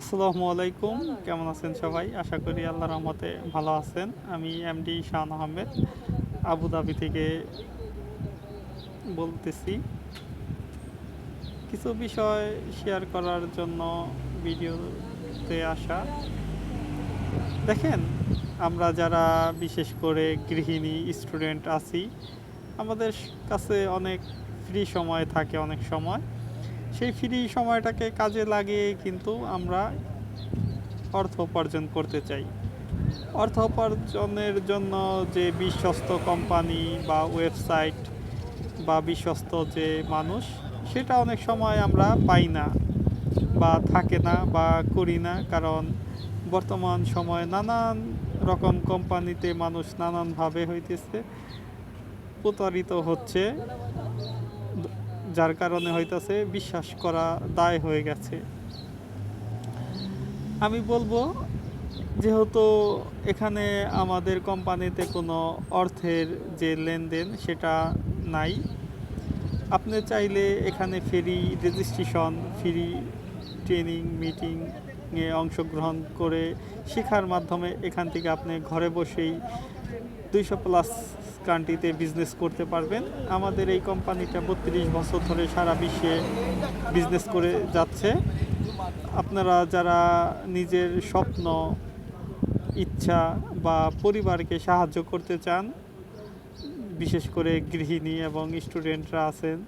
আসসালামু আলাইকুম। কেমন আছেন সবাই? আশা করি আল্লাহ রহমতে ভালো আছেন। আমি এমডি শাহান আহমেদ আবুধাবি থেকে বলতেছি। কিছু বিষয় শেয়ার করার জন্য ভিডিওতে আসা। দেখেন, আমরা যারা বিশেষ করে গৃহিণী স্টুডেন্ট আছি, আমাদের কাছে অনেক ফ্রি সময় থাকে অনেক সময়। সেই ফ্রি সময়টাকে কাজে লাগিয়ে কিন্তু আমরা অর্থ উপার্জন করতে চাই। অর্থ উপার্জনের জন্য যে বিশ্বস্ত কোম্পানি বা ওয়েবসাইট বা বিশ্বস্ত যে মানুষ, সেটা অনেক সময় আমরা পাই না বা থাকে না বা করি না। কারণ বর্তমান সময়ে নানান রকম কোম্পানিতে মানুষ নানানভাবে হইতেছে, প্রতারিত হচ্ছে। যার কারণে হইতাছে বিশ্বাস করা দায় হয়ে গেছে। আমি বলব, যেহেতু এখানে আমাদের কোম্পানিতে কোনো অর্থের যে লেনদেন সেটা নাই, আপনি চাইলে এখানে ফ্রি রেজিস্ট্রেশন ফ্রি ট্রেনিং মিটিংয়ে অংশগ্রহণ করে শেখার মাধ্যমে এখান থেকে আপনি ঘরে বসেই দুইশো প্লাস কান্ট্রিতে বিজনেস করতে পারবেন। আমাদের এই কোম্পানিটা বত্রিশ বছর ধরে সারা বিশ্বে বিজনেস করে যাচ্ছে। আপনারা যারা নিজের স্বপ্ন, ইচ্ছা বা পরিবারকে সাহায্য করতে চান, বিশেষ করে গৃহিণী এবং স্টুডেন্টরা আছেন,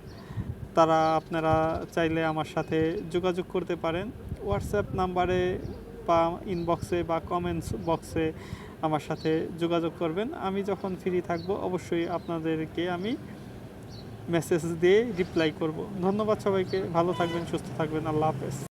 তারা আপনারা চাইলে আমার সাথে যোগাযোগ করতে পারেন। হোয়াটসঅ্যাপ নাম্বারে বা ইনবক্সে বা কমেন্টস বক্সে আমার সাথে যোগাযোগ করবেন। আমি যখন ফ্রি থাকব, অবশ্যই আপনাদেরকে আমি মেসেজ দিয়ে রিপ্লাই করব। ধন্যবাদ সবাইকে। ভালো থাকবেন, সুস্থ থাকবেন। আল্লাহ হাফেজ।